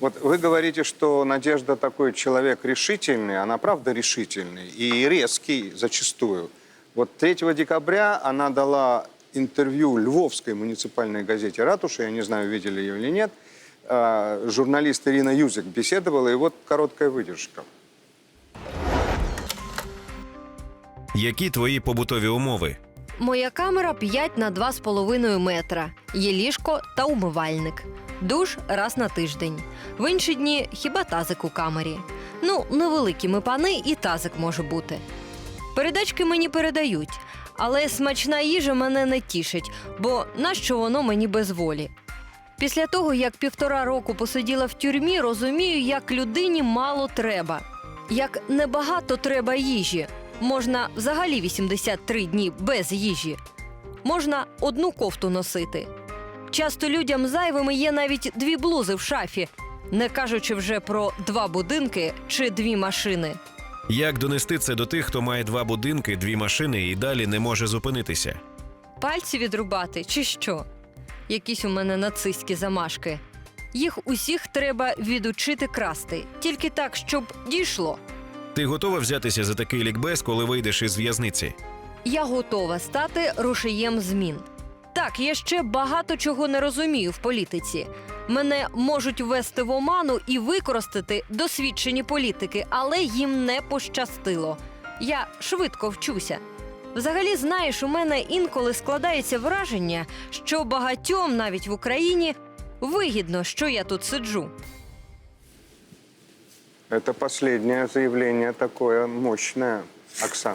Вот вы говорите, что Надежда такой человек решительный, она правда решительный и резкий зачастую. Вот 3 декабря она дала интервью Львовской муниципальной газете «Ратуша», я не знаю, видели ее или нет, А, журналист Ирина Юзик беседовала, и вот короткая выдержка. Які твої побутові умови? Моя камера 5 на 2,5 метра. Є ліжко та умивальник. Душ раз на тиждень. В інші дні хіба тазик у камері. Ну, невеликі ми пани, і тазик може бути. Передачки мені передають, але смачна їжа мене не тішить, бо нащо воно мені без волі? Після того, як півтора року посиділа в тюрмі, розумію, як людині мало треба, як небагато треба їжі. Можна взагалі 83 дні без їжі. Можна одну кофту носити. Часто людям зайвими є навіть дві блузи в шафі, не кажучи вже про два будинки чи дві машини. Як донести це до тих, хто має два будинки, дві машини і далі не може зупинитися? Пальці відрубати чи що? Якісь у мене нацистські замашки. Їх усіх треба відучити красти, тільки так, щоб дійшло. Ти готова взятися за такий лікбез, коли вийдеш із в'язниці? Я готова стати рушієм змін. Так, я ще багато чого не розумію в політиці. Мене можуть ввести в оману і використати досвідчені політики, але їм не пощастило. Я швидко вчуся. Взагалі, знаєш, у мене інколи складається враження, що багатьом, навіть в Україні, вигідно, що я тут сиджу. Это последнее заявление такое мощное, Оксана.